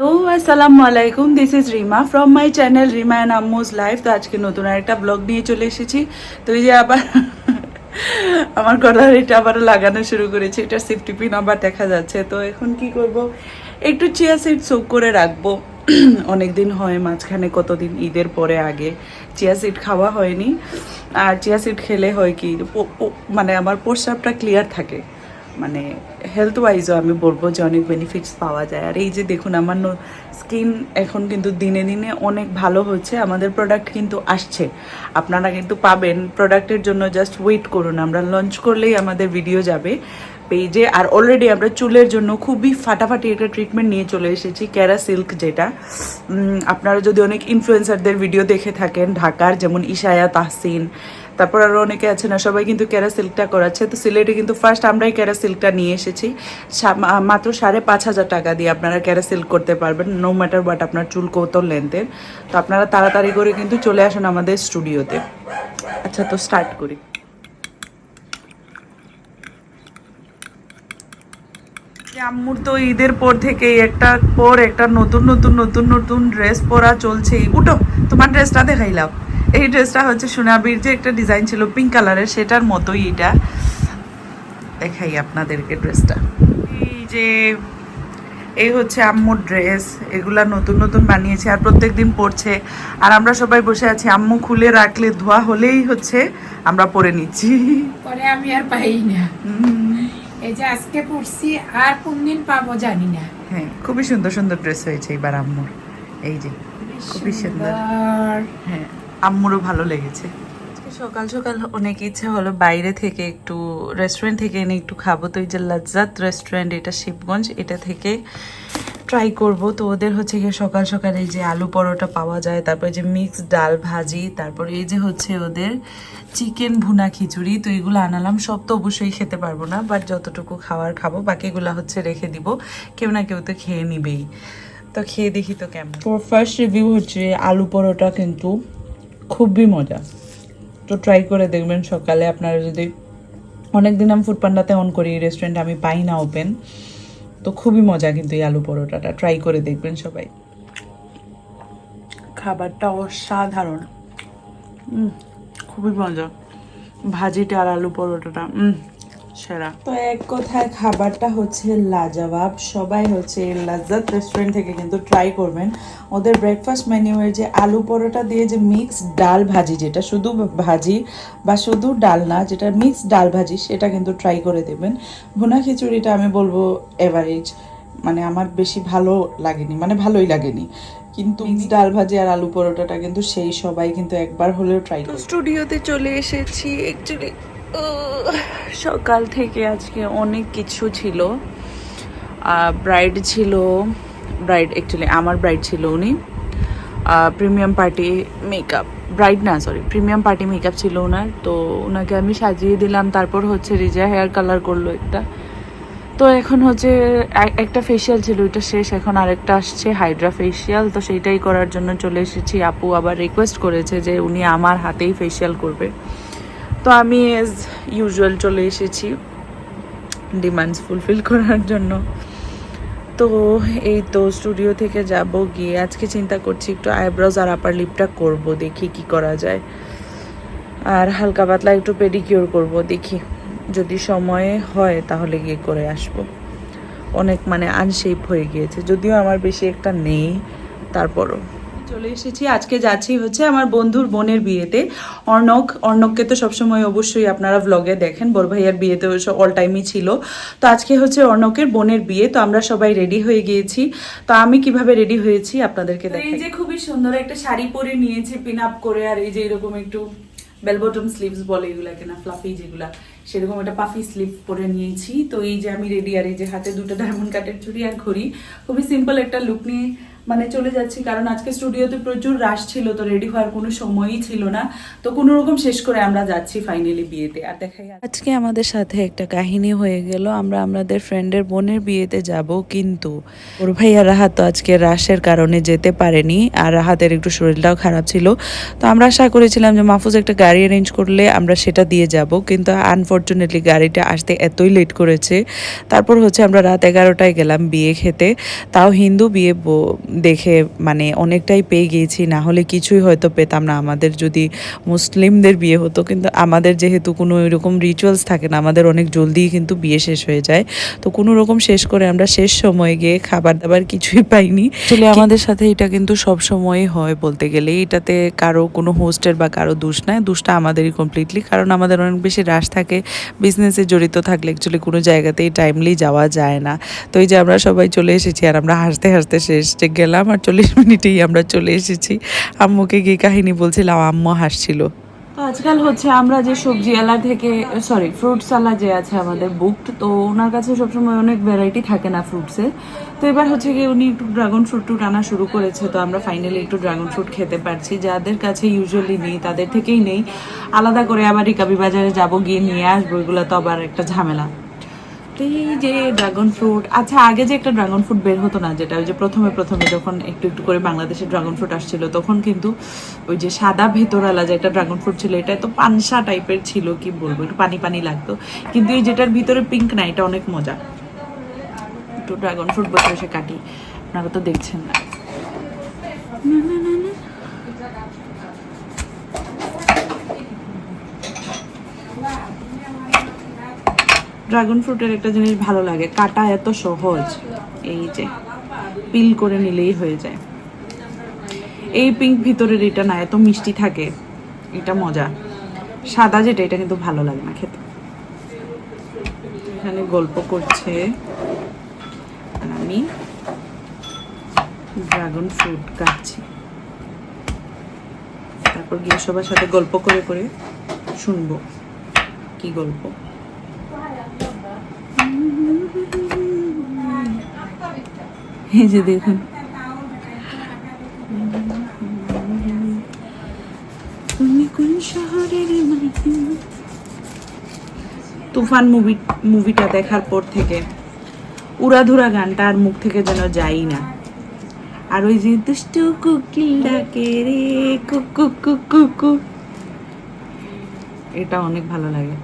তো, আসসালামু আলাইকুম this is Rima from my channel Rima and আম্মুজ life তো, আজকে নতুন একটা ব্লগ নিয়ে চলে এসেছি। তো, এই যে আবার, আমার গলার এটা আবার লাগানো শুরু করেছি। এটা সেফটি পিন আবার দেখা যাচ্ছে। তো, এখন কি করব? একটু চিয়া সিড সোক করে রাখব। অনেক দিন হয়, মাঝখানে কতদিন, ঈদের পরে আগে চিয়া সিড খাওয়া হয়নি। আর চিয়া সিড খেলে হয় কি মানে আমার প্রস্রাবটা ক্লিয়ার থাকে। মানে হেলথ ওয়াইজও আমি বলব যে অনেক বেনিফিটস পাওয়া যায়। আর এই যে দেখুন, আমার স্কিন এখন কিন্তু দিনে দিনে অনেক ভালো হচ্ছে, আমাদের প্রোডাক্ট কিন্তু আসছে। আপনারা কিন্তু পাবেন প্রোডাক্টের জন্য জাস্ট ওয়েট করুন, আমরা লঞ্চ করলেই আমাদের ভিডিও যাবে পেজে আর অলরেডি আমরা চুলের জন্য খুবই ফাটাফাটি একটা ট্রিটমেন্ট নিয়ে চলে এসেছি ক্যারা সিল্ক যেটা। আপনারা যদি অনেক ইনফ্লুয়েন্সারদের ভিডিও দেখে থাকেন, ঢাকার যেমন ইশায়া তাহসিন তারপর আরও অনেকে আছে না, সবাই কিন্তু ক্যারা সিল্কটা করাচ্ছে। তো সিলেটে কিন্তু ফার্স্ট আমরাই ক্যারা সিল্কটা নিয়ে এসেছি। মাত্র সাড়ে পাঁচ হাজার টাকা দিয়ে আপনারা ক্যারা সিল্ক করতে পারবেন নো ম্যাটার বাট আপনার চুল কত লেন্থের তো আপনারা তাড়াতাড়ি করে কিন্তু চলে আসুন আমাদের স্টুডিওতে আচ্ছা তো স্টার্ট করি। আম্মুর তো ঈদের পর থেকে একটা, পর একটা নতুন নতুন নতুন নতুন ড্রেস পরা চলছে। উঠো, তোমার ড্রেসটা দেখাইলাম এই ড্রেসটা হচ্ছে সোনাবির যে একটা ডিজাইন ছিল পিঙ্ক কালারের সেটার মতোই এটা। দেখাই আপনাদেরকে ড্রেসটা। এই যে এই হচ্ছে আম্মুর ড্রেস এগুলা নতুন নতুন বানিয়েছে আর প্রত্যেক দিন পরছে। আর আমরা সবাই বসে আছি আম্মু খুলে রাখলে ধোয়া হলেই হচ্ছে আমরা পরে নিচ্ছি। পরে আমি আর পাই না। এই যে আজকে পরছি আর কোন দিন পাবো জানি না। হ্যাঁ খুবই সুন্দর সুন্দর ড্রেস হয়েছে এবার আম্মুর। এই যে খুবই সুন্দর। হ্যাঁ। আম্মুরও ভালো লেগেছে। সকাল সকাল অনেক ইচ্ছা হলো বাইরে থেকে একটু রেস্টুরেন্ট থেকে এনে একটু খাব। তো এই যে লজ্জাত রেস্টুরেন্ট এটা শিবগঞ্জ এটা থেকে ট্রাই করব। তো ওদের হচ্ছে গিয়ে সকাল সকাল এই যে আলু পরোটা পাওয়া যায় তারপরে যে মিক্সড ডাল ভাজি তারপর এই যে হচ্ছে ওদের চিকেন ভুনা খিচুড়ি। তো এগুলো আনালাম সব তো অবশ্যই খেতে পারব না বাট যতটুকু খাওয়ার খাব বাকিগুলো হচ্ছে রেখে দিব। কেউ না কেউ তো খেয়ে নিবেই। তো খেয়ে দেখি তো কেমন। ফার্স্ট রিভিউ হচ্ছে আলু পরোটা কিন্তু খুবই মজা। তো ট্রাই করে দেখবেন সকালে। আপনারা যদি অনেক দিন আমি ফুডপান্ডাতে অন করি রেস্টুরেন্ট আমি পাই না ওপেন তো খুবই মজা কিন্তু এই আলু পরোটাটা। ট্রাই করে দেখবেন সবাই। খাবারটা অসাধারণ। খুবই মজা। ভাজিটা আর আলু পরোটাটা সেরা। তো এক কথায় খাবারটা হচ্ছে লাজবাব। সবাই হচ্ছে লাজ্জাত রেস্টুরেন্ট থেকে কিন্তু ট্রাই করবেন। ওদের ব্রেকফাস্ট মেনিউয়ের যে আলু পরোটা দিয়ে যে মিক্স ডাল ভাজি যেটা শুধু ভাজি বা শুধু ডাল না যেটা মিক্স ডাল ভাজি সেটা কিন্তু ট্রাই করে দেবেন। ভুনা খিচুড়িটা আমি বলব এভারেজ মানে আমার বেশি ভালো লাগেনি মানে ভালোই লাগেনি। কিন্তু ডাল ভাজি আর আলু পরোটাটা কিন্তু সেই সবাই কিন্তু একবার হলেও ট্রাই স্টুডিওতে চলে এসেছি অ্যাকচুয়ালি সকাল থেকে আজকে অনেক কিছু ছিল। ব্রাইড ছিল ব্রাইড অ্যাকচুয়ালি আমার ব্রাইড ছিল উনি। প্রিমিয়াম পার্টি মেকআপ ব্রাইড না সরি প্রিমিয়াম পার্টি মেকআপ ছিল ওনার তো ওনাকে আমি সাজিয়ে দিলাম, তারপর হচ্ছে রিজা হেয়ার কালার করল একটা। তো এখন হচ্ছে একটা ফেসিয়াল ছিল, ওইটা শেষ। এখন আরেকটা আসছে হাইড্রা ফেসিয়াল তো সেইটাই করার জন্য চলে এসেছি। আপু আবার রিকোয়েস্ট করেছে যে উনি আমার হাতেই ফেসিয়াল করবে। তো আমি এজ ইউজুয়াল চলে এসেছি ডিমান্ডস ফুলফিল করার জন্য। তো এই তো স্টুডিও থেকে যাব গিয়ে আজকে চিন্তা করছি একটু আইব্রোজ আর আপার লিপটা করব, দেখি কি করা যায়। আর হালকা পাতলা একটু পেডিকিউর করব, দেখি। যদি সময় হয় তাহলে গিয়ে করে আসব। অনেক মানে আনশেপ হয়ে গিয়েছে, যদিও আমার বেশি একটা নেই, তারপরও। চলে এসেছি। আজকে যাচ্ছি হচ্ছে আমার বন্ধুর বোনের বিয়েতে। অর্ণক অর্ণককে তো সবসময় অবশ্যই আপনারা ভ্লগে দেখেন। বড় ভাইয়ার বিয়েতে অল টাইমই ছিল। তো আজকে হচ্ছে অর্ণকের বোনের বিয়ে। তো আমরা সবাই রেডি হয়ে গিয়েছি। তো আমি কীভাবে রেডি হয়েছি আপনাদেরকে দেখাই এই যে খুবই সুন্দর একটা শাড়ি পরে নিয়েছি পিন আপ করে আর এই যে এরকম একটু বেলবটম স্লিভস বলে এগুলাকে না ফ্লাফি যেগুলা সেরকম একটা পাফি স্লিভ পরে নিয়েছি। তো এই যে আমি রেডি আর এই যে হাতে দুটো ডায়মন্ড কাটের চুড়ি আর ঘড়ি। খুবই সিম্পল একটা লুক নিয়ে মানে চলে যাচ্ছি, কারণ আজকে স্টুডিওতে প্রচুর রাশ ছিল, তো রেডি হওয়ার কোনো সময়ই ছিল না। তো কোনো রকম শেষ করে আমরা যাচ্ছি ফাইনালি বিয়েতে। আর দেখাই আজকে আমাদের সাথে একটা কাহিনী হয়ে গেল। আমরা আমাদের ফ্রেন্ডের বোনের বিয়েতে যাব, কিন্তু ওর ভাইয়া রাহাত তো আজকে রাশের কারণে যেতে পারেনি, আর রাহাতের একটু শরীরটাও খারাপ ছিল। তো আমরা আশা করেছিলাম যে মাহফুজ একটা গাড়ি অ্যারেঞ্জ করলে আমরা সেটা দিয়ে যাব, কিন্তু আনফর্চুনেটলি গাড়িটা আসতে এতই লেট করেছে। তারপর হচ্ছে আমরা রাত এগারোটায় গেলাম বিয়ে খেতে। তাও হিন্দু বিয়ে দেখে মানে অনেকটাই পেয়ে গিয়েছি না হলে কিছুই হয়তো পেতাম না। আমাদের যদি মুসলিমদের বিয়ে হতো কিন্তু আমাদের যেহেতু কোনো এরকম রিচুয়ালস থাকে না আমাদের অনেক জলদিই কিন্তু বিয়ে শেষ হয়ে যায়। তো কোনো রকম শেষ করে আমরা শেষ সময়ে গিয়ে খাবার দাবার কিছুই পাইনি। আসলে আমাদের সাথে এটা কিন্তু সব সময়ই হয় বলতে গেলে। এটাতে কারও কোনো হোস্টের বা কারও দোষ নাই দোষটা আমাদেরই কমপ্লিটলি কারণ আমাদের অনেক বেশি রাশ থাকে বিজনেসে জড়িত থাকলে অ্যাকচুয়ালি কোনো জায়গাতেই টাইমলি যাওয়া যায় না। তো এই যে আমরা সবাই চলে এসেছি আর আমরা হাসতে হাসতে শেষ গেলাম আর চল্লিশ মিনিটেই আমরা চলে এসেছি। আম্মুকে গিয়ে কাহিনী বলছিলাম আম্মু হাসছিল। আজকাল হচ্ছে আমরা যে সবজি আলা থেকে সরি ফ্রুটস আলা যে আছে আমাদের বুকড তো ওনার কাছে সবসময় অনেক ভ্যারাইটি থাকে না ফ্রুটসে তো এবার হচ্ছে কি উনি একটু ড্রাগন ফ্রুট টুট আনা শুরু করেছে, তো আমরা ফাইনালি একটু ড্রাগন ফ্রুট খেতে পারছি। যাদের কাছে ইউজুয়ালি নেই, তাদের থেকেই নেই। আলাদা করে আবার রিকাবি বাজারে যাব, গিয়ে নিয়ে আসব, এগুলো তো আবার একটা ঝামেলা। এই যে ড্রাগন ফ্রুট আচ্ছা আগে যে একটা ড্রাগন ফ্রুট বের হতো না, যেটা ওই যে প্রথমে প্রথমে যখন একটু একটু করে বাংলাদেশে ড্রাগন ফ্রুট আসছিল, তখন কিন্তু ওই যে সাদা ভেতরালা যে একটা ড্রাগন ফ্রুট ছিল, এটা তো পানসা টাইপের ছিল, কি বলব, একটু পানি পানি লাগতো। কিন্তু এই যেটার ভিতরে পিঙ্ক না, এটা অনেক মজা। একটু ড্রাগন ফ্রুট বসে বসে কাটি। আপনারা তো দেখছেন না। ড্রাগন ফ্রুটের একটা জিনিস ভালো লাগে। কাটা এত সহজ। এই যে পিল করে নিলেই হয়ে যায়। এই পিঙ্ক ভিতরের এটা না, এত মিষ্টি থাকে। এটা মজা। সাদা যেটা, এটা কিন্তু ভালো লাগে না খেতে। এখানে গল্প করছে আমি ড্রাগন ফ্রুট কাটছি তারপর গিয়ে সবার সাথে গল্প করে করে শুনব। কি গল্প? এই যে দেখুন। তুমি কোন শহরের তুফান মুভি মুভিটা দেখার পর থেকে উড়াধুরা গানটা আর মুখ থেকে যেন যাই না। আর ওই যে দুষ্টু কুকিল ডাকে রে কুকু কুকু এটা অনেক ভালো লাগে।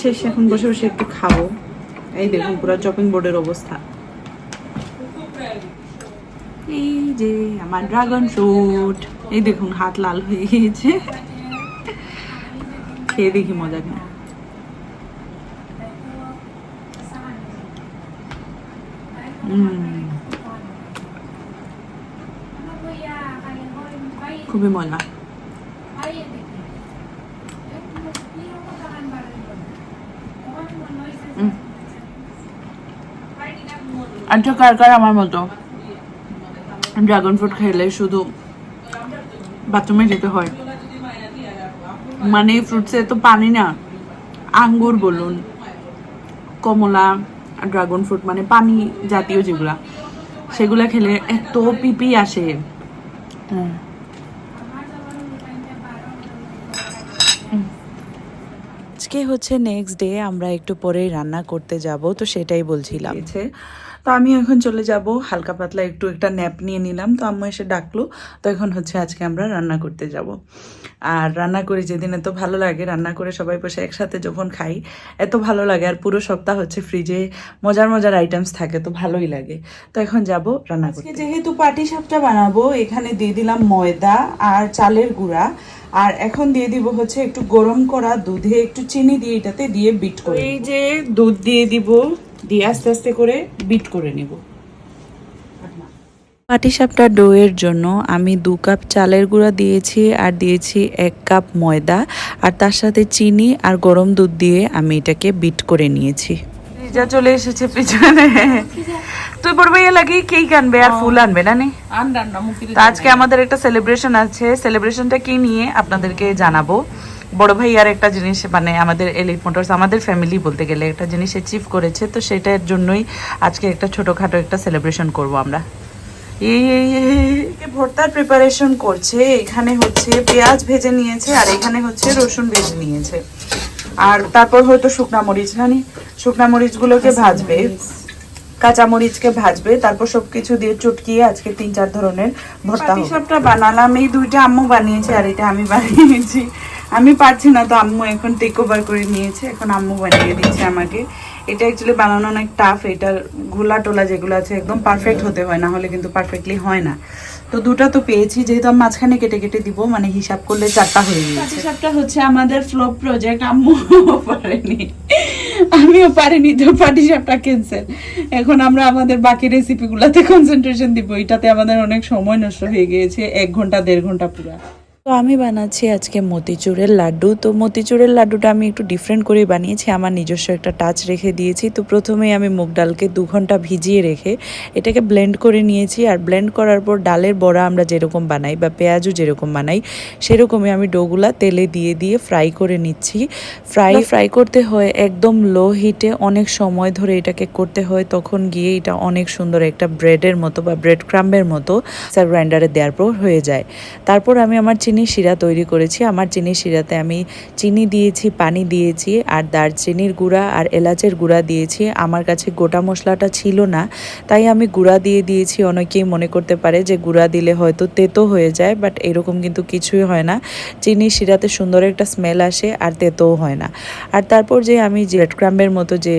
শেষ, এখন বসে বসে একটু খাব। এই দেখুন, পুরো চপিং বোর্ডের অবস্থা। এই যে আমার ড্রাগন ফ্রুট এই দেখুন, হাত লাল হয়ে গিয়েছে। খেয়ে দেখি মজা কিনা। খুবই মজা। আচ্ছা কার কার আমার মতো? ড্রাগন ফ্রুট খেলে শুধু বাথরুমে যেতে হয়। মানে ফ্রুটসে তো পানি না। আঙ্গুর বলুন কমলা ড্রাগন ফ্রুট মানে পানি জাতীয় যেগুলা সেগুলা খেলে এত পিপি আসে। আজকে হচ্ছে নেক্সট ডে আমরা একটু পরেই রান্না করতে যাব তো সেটাই বলছিলাম। তো আমি এখন চলে যাব। হালকা পাতলা একটু একটা ন্যাপ নিয়ে নিলাম। তো আম্মু এসে ডাকলো। তো এখন হচ্ছে আজকে আমরা রান্না করতে যাব। আর রান্না করি যেদিন এত ভালো লাগে রান্না করে সবাই বসে একসাথে যখন খাই এত ভালো লাগে। আর পুরো সপ্তাহ হচ্ছে ফ্রিজে মজার মজার আইটেমস থাকে তো ভালোই লাগে। তো এখন যাব রান্না করতে। যেহেতু পাটি সাপটা বানাবো এখানে দিয়ে দিলাম ময়দা আর চালের গুঁড়া। আর এখন দিয়ে দিব হচ্ছে একটু গরম করা দুধে একটু চিনি দিয়ে এটাতে দিয়ে বিট করে এই যে দুধ দিয়ে দিব দিয়ে আস্তে আস্তে করে বিট করে নিব। পাটিসাপটা ডোয়ের জন্য আমি দু কাপ চালের গুঁড়া দিয়েছি আর দিয়েছি এক কাপ ময়দা আর তার সাথে চিনি আর গরম দুধ দিয়ে আমি এটাকে বিট করে নিয়েছি। লিজা চলে এসেছে পিছনে। তো তুই বড় ভাইয়া লাগি কেক আনবে আর ফুল আনবে না আজকে আমাদের একটা সেলিব্রেশন আছে। সেলিব্রেশনটা কি নিয়ে আপনাদেরকে জানাব? বড় ভাইয়ার একটা জিনিস মানে আমাদের এলিট মোটরস আমাদের ফ্যামিলি বলতে গেলে একটা জিনিস অ্যাচিভ করেছে, তো সেটার জন্যই আজকে একটা ছোটখাটো একটা সেলিব্রেশন করব আমরা। ভর্তার প্রিপারেশন করছে, এখানে হচ্ছে পেঁয়াজ ভেজে নিয়েছে আর এখানে হচ্ছে রসুন ভেজে নিয়েছে। আর তারপর হয়তো শুকনা মরিচ না নি শুকনা মরিচগুলোকে ভাজবে। কাঁচামরিচকে ভাজবে তারপর সবকিছু দিয়ে চটকিয়ে আজকে তিন চার ধরনের ভর্তা সবটা বানালাম এই দুইটা আম্মু বানিয়েছে আর এটা আমি বানিয়েছি। আমি পারছি না তো আম্মু এখন টেক ওভার করে নিয়েছে এখন আম্মু বানিয়ে দিচ্ছে আমাকে। এটা অ্যাকচুয়ালি বানানো অনেক টাফ এটার ঘোলা টোলা যেগুলো আছে একদম পারফেক্ট হতে হয় না হলে কিন্তু পারফেক্টলি হয় না। তো দুটো তো পেয়েছি, যেহেতু আমি মাঝখানে কেটে কেটে দিব মানে হিসাব করলে চারটা হয়ে গেছে। হিসাবটা হচ্ছে আমাদের ফ্লপ প্রজেক্ট আম্মু পারেনি। আমিও পারিনি, তো পাটি সাপটা ক্যান্সেল এখন আমরা আমাদের বাকি রেসিপিগুলোতে কনসেন্ট্রেশন দিব, এটাতে আমাদের অনেক সময় নষ্ট হয়ে গিয়েছে, এক ঘণ্টা, দেড় ঘণ্টা পুরো। তো আমি বানাচ্ছি আজকে মতিচুরের লাড্ডু। তো মতিচুরের লাড্ডুটা আমি একটু ডিফারেন্ট করে বানিয়েছি। আমার নিজস্ব একটা টাচ রেখে দিয়েছি। তো প্রথমে আমি মুগ ডালকে দু ঘণ্টা ভিজিয়ে রেখে এটাকে ব্লেন্ড করে নিয়েছি। আর ব্লেন্ড করার পর ডালের বড়া আমরা যেরকম বানাই বা পেঁয়াজও যেরকম বানাই, সেরকমই আমি ডোগুলা তেলে দিয়ে দিয়ে ফ্রাই করে নিচ্ছি। ফ্রাই ফ্রাই করতে হয় একদম লো হিটে অনেক সময় ধরে এটাকে করতে হয়। তখন গিয়ে এটা অনেক সুন্দর একটা ব্রেডের মতো বা ব্রেড ক্রাম্বের মতো, গ্রাইন্ডারে দেওয়ার পর হয়ে যায়। তারপর আমি আমার চিনি শিরা তৈরি করেছি। আমার চিনি শিরাতে আমি চিনি দিয়েছি, পানি দিয়েছি আর দারচিনির গুঁড়া আর এলাচের গুঁড়া দিয়েছি। আমার কাছে গোটা মশলাটা ছিল না, তাই আমি গুঁড়া দিয়ে দিয়েছি। অনেকেই মনে করতে পারে যে গুঁড়া দিলে হয়তো তেতো হয়ে যায় বাট এরকম কিন্তু কিছুই হয় না। চিনি শিরাতে সুন্দর একটা স্মেল আসে আর তেতোও হয় না। আর তারপর যে আমি জেড ক্রাম্বের মতো যে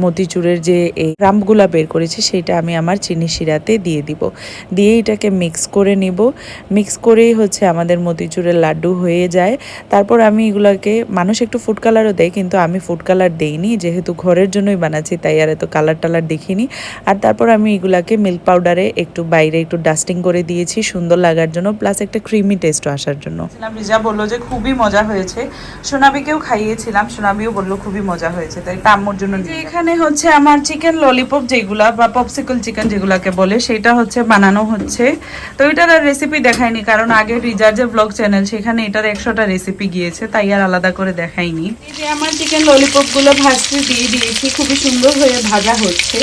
মতিচুরের যে এই ক্রাম্পগুলা বের করেছি, সেটা আমি আমার চিনি শিরাতে দিয়ে দিব। দিয়ে এটাকে মিক্স করে নিব। মিক্স করেই হচ্ছে আমাদের মতিচুরের লাড্ডু হয়ে যায়। তারপর আমি এগুলাকে মানুষ একটু ফুড কালারও দেয় কিন্তু আমি ফুড কালার দেইনি। যেহেতু ঘরের জন্যই বানাচ্ছি তাই আর এত কালার টালার দেখিনি। আর তারপর আমি এগুলাকে মিল্ক পাউডারে একটু বাইরে একটু ডাস্টিং করে দিয়েছি সুন্দর লাগার জন্য প্লাস একটা ক্রিমি টেস্টও আসার জন্য। রিজা বলল যে খুবই মজা হয়েছে। সোনাবিকেও খাইয়েছিলাম সোনাবিও বলল খুবই মজা হয়েছে তাই টাম্মুর জন্য যে এখানে হচ্ছে আমার চিকেন ললিপপ যেগুলা বা পপসিকল চিকেন যেগুলাকে বলে সেটা হচ্ছে বানানো হচ্ছে। তো এটার আর রেসিপি দেখায়নি কারণ আগে রিজার যে ব্লগ চ্যানেল সেখানে এটার একশোটা রেসিপি গিয়েছে তাই আর আলাদা করে দেখাইনি। এই যে আমার চিকেন ললিপপগুলো ভাজতে দিয়ে দিয়েছি খুবই সুন্দর হয়ে ভাজা হচ্ছে।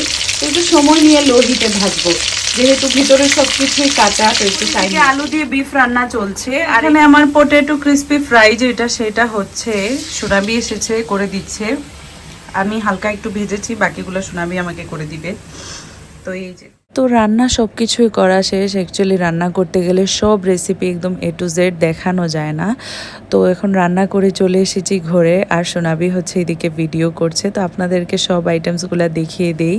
একটু সময় নিয়ে লো হিটে ভাজবো। যেহেতু ভিতরে সবকিছুই কাঁচা তো একটু সাইডে আলু দিয়ে বিফ রান্না চলছে আর এখানে আমার পটেটো ক্রিসপি ফ্রাই যেটা সেটা হচ্ছে সুরাবি এসেছে করে দিচ্ছে। আমি হালকা একটু ভেজেছি বাকিগুলো সুনাবি আমাকে করে দিবে। তো এই যে তো রান্না সব কিছুই করা শেষ। অ্যাকচুয়ালি রান্না করতে গেলে সব রেসিপি একদম এ টু জেড দেখানো যায় না। তো এখন রান্না করে চলে এসেছি ঘরে আর সোনাবি হচ্ছে এদিকে ভিডিও করছে। তো আপনাদেরকে সব আইটেমসগুলো দেখিয়ে দেই।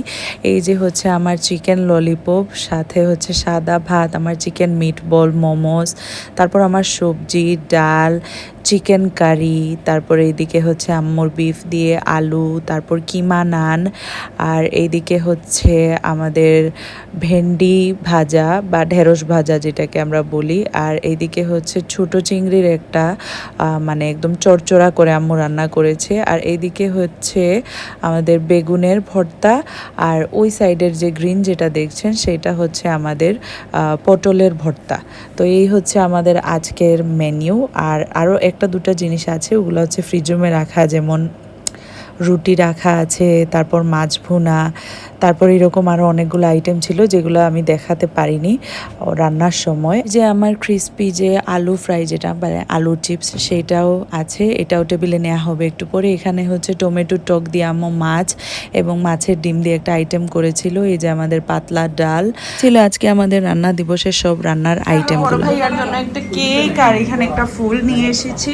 এই যে হচ্ছে আমার চিকেন ললিপপ সাথে হচ্ছে সাদা ভাত, আমার চিকেন মিট বল মোমোস তারপর আমার সবজি, ডাল চিকেন কারি তারপরে এইদিকে হচ্ছে আম্মুর বিফ দিয়ে আলু, তারপর কিমা নান, আর এইদিকে হচ্ছে আমাদের ভেন্ডি ভাজা বা ঢেঁড়স ভাজা যেটাকে আমরা বলি, আর এইদিকে হচ্ছে ছোট চিংড়ির একটা মানে একদম চড়চড়া করে আম্মু রান্না করেছে। আর এইদিকে হচ্ছে আমাদের বেগুনের ভর্তা, আর ওই সাইডের যে গ্রিন যেটা দেখছেন সেটা হচ্ছে আমাদের পটলের ভর্তা। তো এই হচ্ছে আমাদের আজকের মেনিউ আর আরও একটা দুটো জিনিস আছে, ওগুলো হচ্ছে ফ্রিজমে রাখা যেমন রুটি রাখা আছে তারপর মাছ ভুনা তারপর এরকম আরও অনেকগুলো আইটেম ছিল যেগুলো আমি দেখাতে পারিনি রান্নার সময়। যে আমার ক্রিস্পি যে আলু ফ্রাই যেটা মানে আলু চিপস সেটাও আছে এটাও টেবিলে নেওয়া হবে একটু পরে। এখানে হচ্ছে টমেটো টক দিয়ে আম্মু মাছ এবং মাছের ডিম দিয়ে একটা আইটেম করেছিল এই যে আমাদের পাতলা ডাল। ছিল আজকে আমাদের রান্না দিবসের সব রান্নার আইটেমগুলো ভাইয়ার জন্য একটা কেক আর এখানে একটা ফুল নিয়ে এসেছি।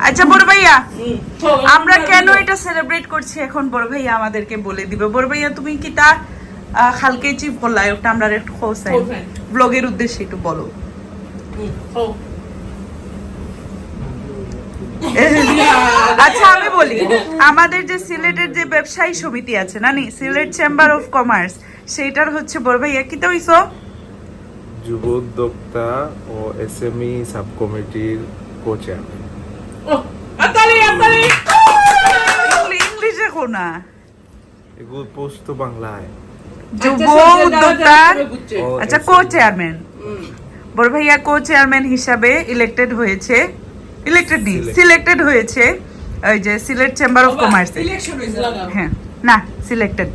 আচ্ছা বড় ভাইয়া আমরা কেন এটা সেলিব্রেট করছি এখন? বড় ভাইয়া আমাদেরকে বলে দিবে। বড় ভাইয়া তুমি কি তা খালকে চিফ বললাই ওটা আমরা একটু খোসাই ব্লগের উদ্দেশ্যে একটু বলো। আচ্ছা আমি বলি আমাদের যে সিলেটের যে ব্যবসায়ী সমিতি আছে না নি সিলেট চেম্বার অফ কমার্স সেইটার হচ্ছে বড় ভাইয়া কি তো হইছো? যুব উদ্যোক্তা ও এসএমই সাব কমিটির কোচেয়ারম্যান ইংলিশে কোনা এগুলো পোস্ট তো বাংলায় যুব উদ্যোক্তা আচ্ছা কো চেয়ারম্যান বড় ভাইয়া কো চেয়ারম্যান হিসাবে ইলেক্টেড হয়েছে। ইলেক্টেড নি সিলেক্টেড হয়েছে। ওই যে সিলেট চেম্বার অফ কমার্স হ্যাঁ না সিলেক্টেড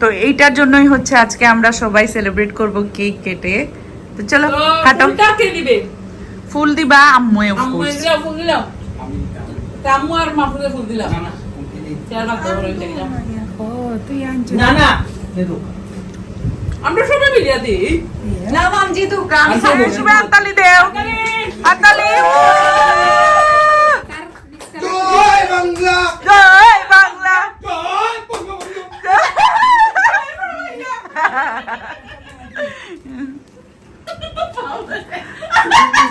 তো এইটার জন্যই হচ্ছে আজকে আমরা সবাই সেলিব্রেট করব কেক কেটে। তো চলো কাটো ফুল দিবা আম্মু ফুল ও তুই আনছো। না না আমরা সবাই মিলিয়ে দিই সবাই হাততালি দেও। হাততালি জয় বাংলা। জয় বাংলা। জয় বঙ্গবন্ধু।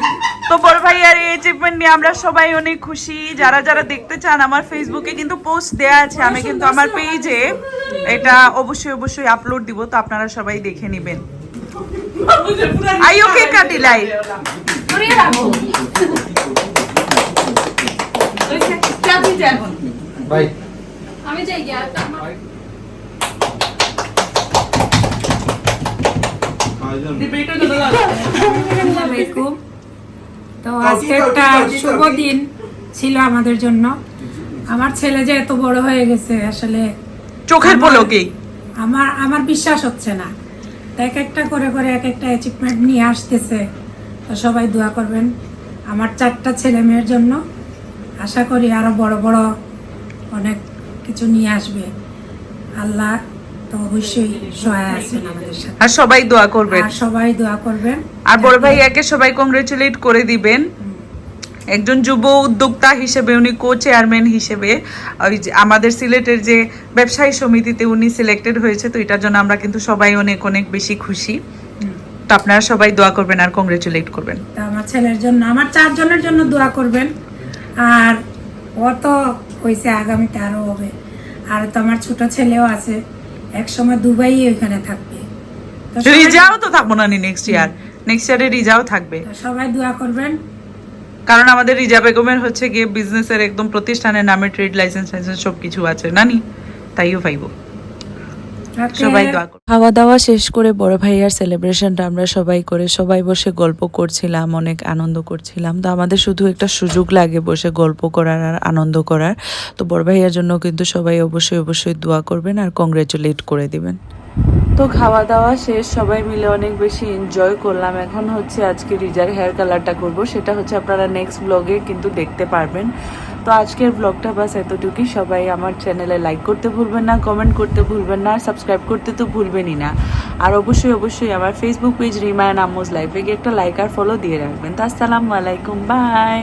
তো বড় ভাইয়ার এই অ্যাচিভমেন্ট নিয়ে আমরা সবাই অনেক খুশি। যারা যারা দেখতে চান আমার ফেসবুকে কিন্তু পোস্ট দেয়া আছে। আমি কিন্তু আমার পেজে এটা অবশ্যই অবশ্যই আপলোড দিব তো আপনারা সবাই দেখে নেবেন। আই ওকে কাটি লাই ভাই আমি যাই গিয়া আলাইকুম তো আজকে একটা শুভ দিন ছিল আমাদের জন্য। আমার ছেলে যে এত বড় হয়ে গেছে আসলে চোখের পলকে? আমার আমার বিশ্বাস হচ্ছে না। তো এক একটা করে করে এক একটা অ্যাচিভমেন্ট নিয়ে আসতেছে। তো সবাই দোয়া করবেন আমার চারটা ছেলে মেয়ের জন্য। আশা করি আরও বড় বড় অনেক কিছু নিয়ে আসবে। আল্লাহ তো অবশ্যই সহায় আছেন আমাদের সাথে। আর সবাই দোয়া করবেন। আর সবাই দোয়া করবেন। আর বড় ভাইয়াকে সবাই কংগ্রেচুলেট করে দিবেন। একজন যুব উদ্যোক্তা হিসেবে উনি কো চেয়ারম্যান হিসেবে ওই যে আমাদের সিলেটের যে ব্যবসায়ী সমিতিতে উনি সিলেক্টেড হয়েছে তো এটার জন্য আমরা কিন্তু সবাই অনেক অনেক বেশি খুশি। তো আপনারা সবাই দোয়া করবেন আর কংগ্রেচুলেট করবেন। আমার ছেলের জন্য আমার চারজনের জন্য দোয়া করবেন। আর অত হয়েছে আগামীতে আরও হবে। আর তো আমার ছোট ছেলেও আছে। এক সময় দুবাই ওইখানে থাকবে রিজাও তো থাকব না নেক্সট ইয়ার নেক্সট ইয়ারে রিজাও থাকবে। সবাই দোয়া করবেন। কারণ আমাদের রিজা বেগমের হচ্ছে গিয়ে বিজনেসের একদম প্রতিষ্ঠানের নামে ট্রেড লাইসেন্স লাইসেন্স সব কিছু আছে। নানি তাইও পাইবো। সবাই দোয়া খাওয়া দাওয়া শেষ করে বড় ভাইয়ার সেলিব্রেশনটা আমরা সবাই করে সবাই বসে গল্প করছিলাম অনেক আনন্দ করছিলাম। তো আমাদের শুধু একটা সুযোগ লাগে বসে গল্প করার আর আনন্দ করার। তো বড় ভাইয়ার জন্য কিন্তু সবাই অবশ্যই অবশ্যই দোয়া করবেন আর কংগ্রেচুলেট করে দিবেন। তো খাওয়া দাওয়া শেষ সবাই মিলে অনেক বেশি এনজয় করলাম। এখন হচ্ছে আজকে রিজার হেয়ার কালারটা করব। সেটা হচ্ছে আপনারা নেক্সট ব্লগে কিন্তু দেখতে পারবেন। তো আজকের ব্লগটা বাস এতটুকুই। সবাই আমার চ্যানেলে লাইক করতে ভুলবেন না কমেন্ট করতে ভুলবেন না আর সাবস্ক্রাইব করতে তো ভুলবেনই না। আর অবশ্যই অবশ্যই আমার ফেসবুক পেজ রিমায়ন আমোজ লাইফে গিয়ে একটা লাইক আর ফলো দিয়ে রাখবেন। তো আসসালামু আলাইকুম বাই